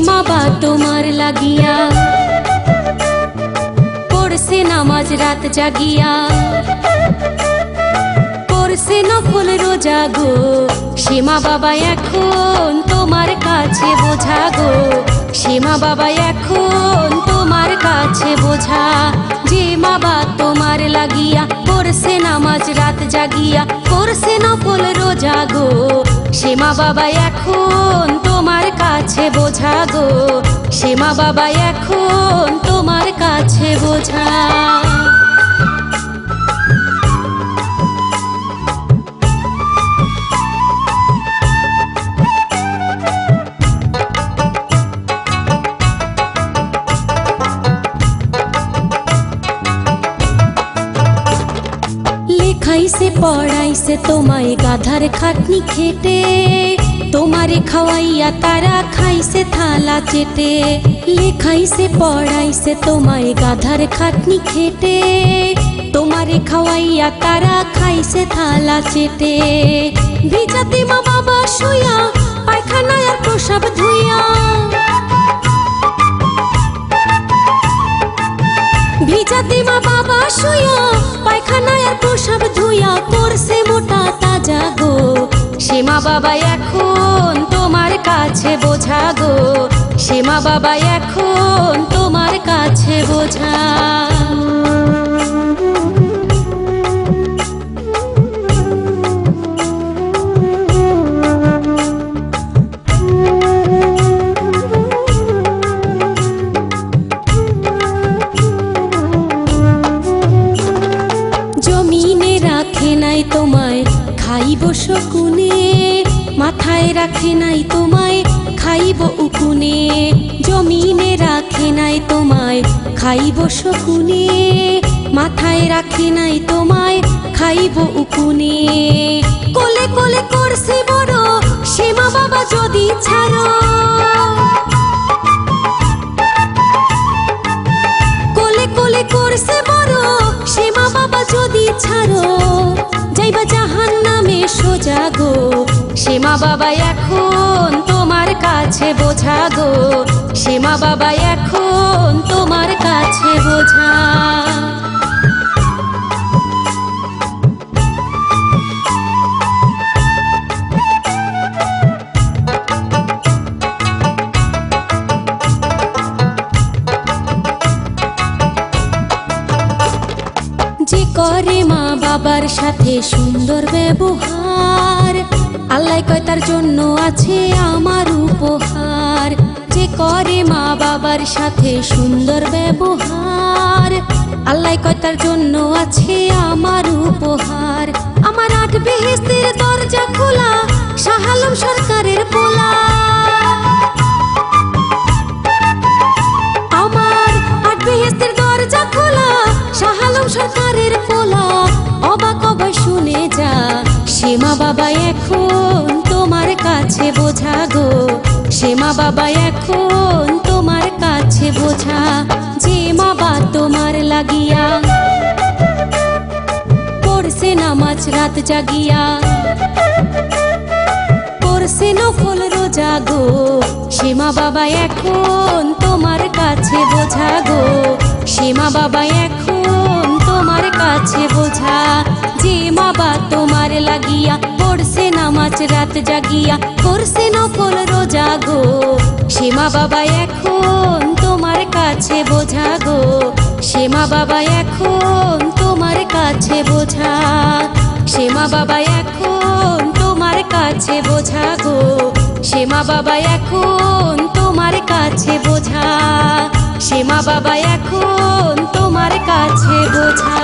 তোমার লাগিয়া। পড়ছে নামাজ রাত জাগিয়া। করছে নফল রোজা গো। সীমা বাবা এখন তোমার কাছে বোঝা গো। সীমা বাবা এখন তোমার কাছে বোঝা। যে বাবা তোমার লাগিয়া করছে নামাজ রাত জাগিয়া করছে নফল রোজা গো। সীমা বাবা এখন কাছে বোঝা গো, সীমা বাবা এখন তোমার কাছে বোঝা। লেখাইছে, পড়াইছে তোমায় গাধার খাটনি খেটে। তোমারে খাওয়াইয়া তারা খাইছে থালা চেটে লেখাইছে পড়াইছে তোমায় গাধার খাটনি খেটে। তোমারে খাওয়াইয়া তারা খাইছে থালা চেটে ভিজাতে মা বাবা শুয়া পায়খানায় আর প্রসাব ধুইয়া। ভিজাতে মা বাবা শুয়া পায়খানায় আর প্রসাব ধুইয়া করছে মোটা তাজা গো। সীমা বাবা এখন তোমার কাছে বোঝা গো। সীমা বাবা এখন তোমার কাছে বোঝা। জমিনে রাখে নাই তোমায়, খাইব শকুনে মাথায় রাখে নাই তোমায়, খাইব উকুনে। জমিনে রাখে নাই তোমায়, খাইব শকুনে। মাথায় রাখে নাই তোমায়, খাইব উকুনে। কোলে কোলে করছে বড় সীমা বাবা যদি ছাড়ো বাবা এখন তোমার কাছে বোঝা গো। সীমা বাবা এখন তোমার কাছে বোঝা। যে করে মা বাবার সাথে সুন্দর ব্যবহার আল্লাহ কয়, তার জন্য আছে আমার উপহার। যে করে মা বাবার সাথে সুন্দর ব্যবহার। আল্লাহ কয়, তার জন্য আছে আমার উপহার। আমার আট বেহেস্তের দরজা খোলা শাহালম সরকারের সীমা বাবা এখন তোমার কাছে বোঝা গো। সীমা বাবা এখন তোমার কাছে বোঝা। যে মা বা তোমার লাগিয়া পড়ছে নামাজ রাত জাগিয়া। করছে নফল রোজা গো। সীমা বাবা এখন তোমার কাছে বোঝা গো। সীমা বাবা এখন তোমার কাছে বোঝা। যে মা বা তোমার লাগিয়া পড়ছে নামাজ, রাত জাগিয়া করছে নফল, রোজা গো। সীমা বাবা, এখন তোমার কাছে বোঝা গো। সীমা বাবা, এখন তোমার কাছে বোঝা। সীমা বাবা, এখন তোমার কাছে বোঝা গো। সীমা বাবা, এখন তোমার কাছে বোঝা। সীমা বাবা, এখন তোমার কাছে বোঝা।